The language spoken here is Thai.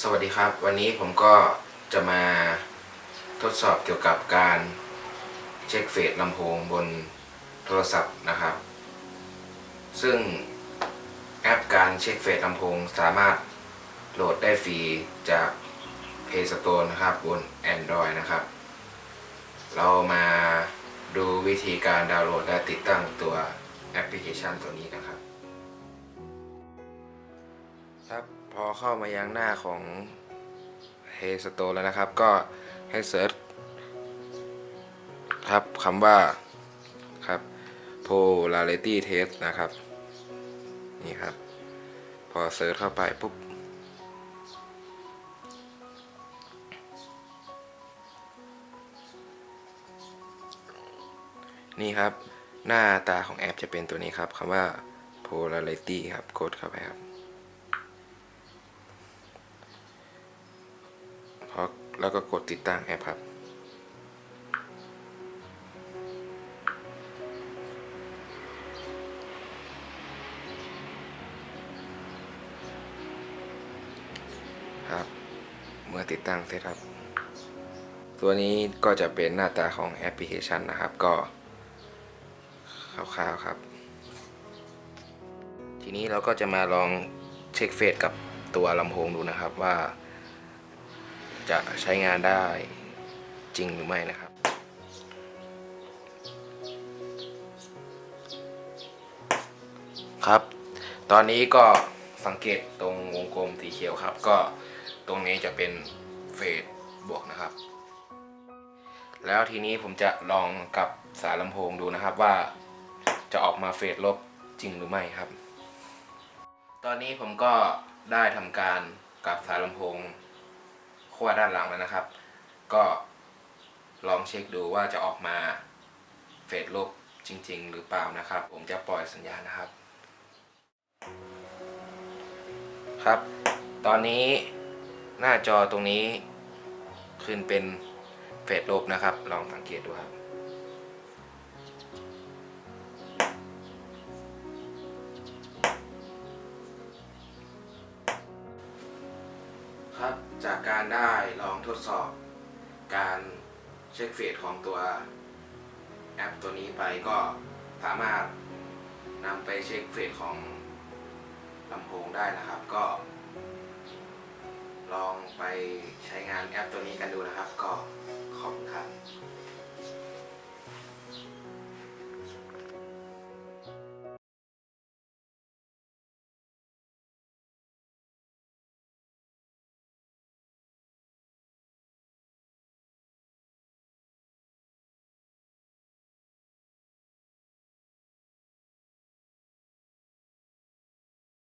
สวัสดีครับ วันนี้ผมก็จะมาทดสอบเกี่ยวกับการเช็คเฟสลำโพงบนโทรศัพท์นะครับ ซึ่งแอปการเช็คเฟสลำโพงสามารถโหลดได้ฟรีจาก Play Store นะครับบน Android นะครับ เรามาดูวิธีการดาวน์โหลดและติดตั้งตัวแอปพลิเคชันตัวนี้นะครับ ครับพอเข้ามายังหน้าของ Play Store แล้วนะครับ ก็ให้เซิร์ชครับคำว่าครับ polarity test นะครับ นี่ครับ พอเซิร์ชเข้าไปปุ๊บนี่ครับ หน้าตาของแอปจะเป็นตัวนี้ครับคำว่า polarity ครับกดเข้าไปครับ พอ แล้วก็กดติดตั้งแอปครับ ครับ เมื่อติดตั้งเสร็จครับ ตัวนี้ก็จะเป็นหน้าตาของแอปพลิเคชันนะครับ ก็คร่าวๆครับ ทีนี้เราก็จะมาลองเช็คเฟสกับตัวลำโพงดูนะครับว่า จะใช้งานได้จริงหรือไม่นะครับ ครับ ตอนนี้ก็สังเกตตรงวงกลมสีเขียวครับ ก็ตรงนี้จะเป็นเฟสบวกนะครับ แล้วทีนี้ผมจะลองกับสายลำโพงดูนะครับว่าจะออกมาเฟสลบจริงหรือไม่ครับ ตอนนี้ผมก็ได้ทำการกับสายลำโพง ขั้วด้านหลังแล้วนะครับ ก็ลองเช็คดูว่าจะออกมาเฟสลบจริง ๆ หรือเปล่านะครับ ผมจะปล่อยสัญญาณนะครับ ครับ ตอนนี้หน้าจอตรงนี้ขึ้นเป็นเฟสลบนะครับ ลองสังเกตดูครับ ครับจากการได้ลองทดสอบการเช็คเฟสของตัวแอปตัวนี้ไปก็สามารถนำไปเช็คเฟสของลำโพงได้นะครับ ก็ ลองไปใช้งานแอปตัวนี้กันดูนะครับก็ขอบคุณครับ